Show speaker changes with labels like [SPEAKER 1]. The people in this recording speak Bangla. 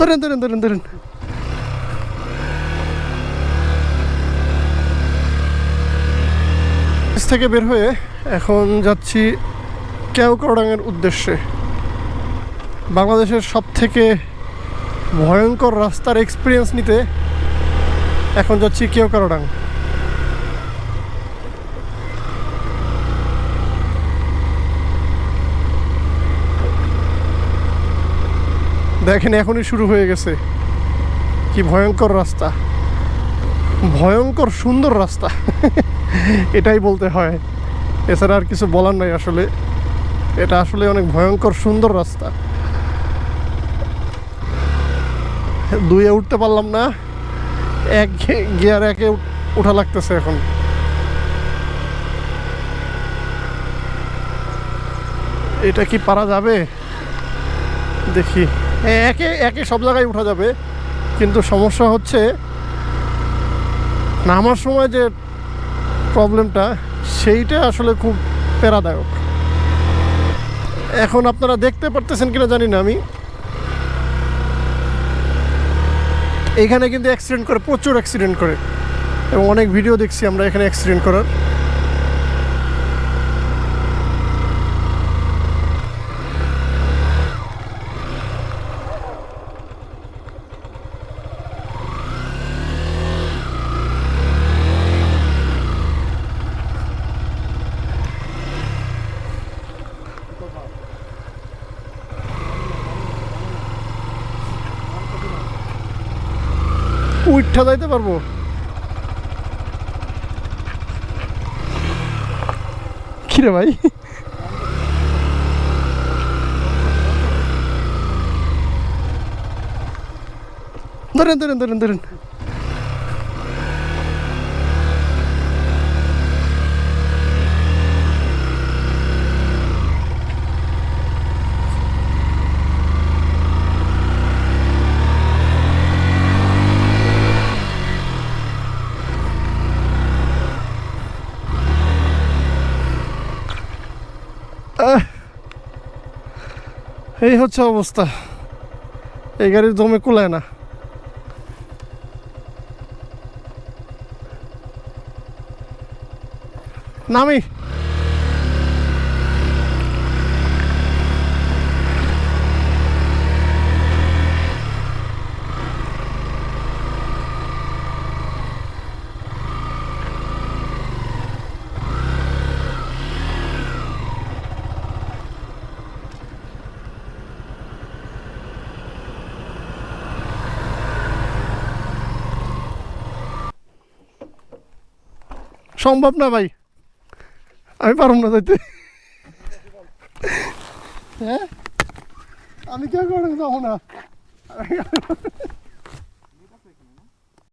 [SPEAKER 1] ধরেন ধরেন ধরেন ধরেন। থেকে বের হয়ে এখন যাচ্ছি কেওকড়াঙের উদ্দেশ্যে। বাংলাদেশের সব থেকে ভয়ঙ্কর রাস্তার এক্সপিরিয়েন্স নিতে এখন যাচ্ছি কেওকারোডাং দেখেন, এখনই শুরু হয়ে গেছে। কি ভয়ঙ্কর রাস্তা। ভয়ঙ্কর সুন্দর রাস্তা। এটাই বলতে হয়। এছাড়া আর কিছু বলার নাই আসলে। এটা আসলে অনেক ভয়ঙ্কর সুন্দর রাস্তা। দুইয়ে উঠতে পারলাম না। এক গিয়ার একে উঠ- লাগতেছে এখন। এটা কি পারা যাবে? দেখি। একে একে সব জায়গায় উঠা যাবে। কিন্তু সমস্যা হচ্ছে, নামার সময় যে প্রবলেমটা, সেইটা আসলে খুব প্যারাদায়ক। এখন আপনারা দেখতে পারতেছেন কিনা জানি না আমি। এখানে কিন্তু অ্যাক্সিডেন্ট করে, প্রচুর অ্যাক্সিডেন্ট করে। এবং অনেক ভিডিও দেখছি আমরা এখানে অ্যাক্সিডেন্ট করার। উঠা যাইতে পারব কিরে ভাই ধরেন ধরেন ধরেন ধরেন এই হচ্ছে অবস্থা। এই গাড়ির জমে কুলায় না। নামি। সম্ভব না ভাই। আমি পারব না যাইতে। হ্যাঁ? আমি কেউ করে যাব না?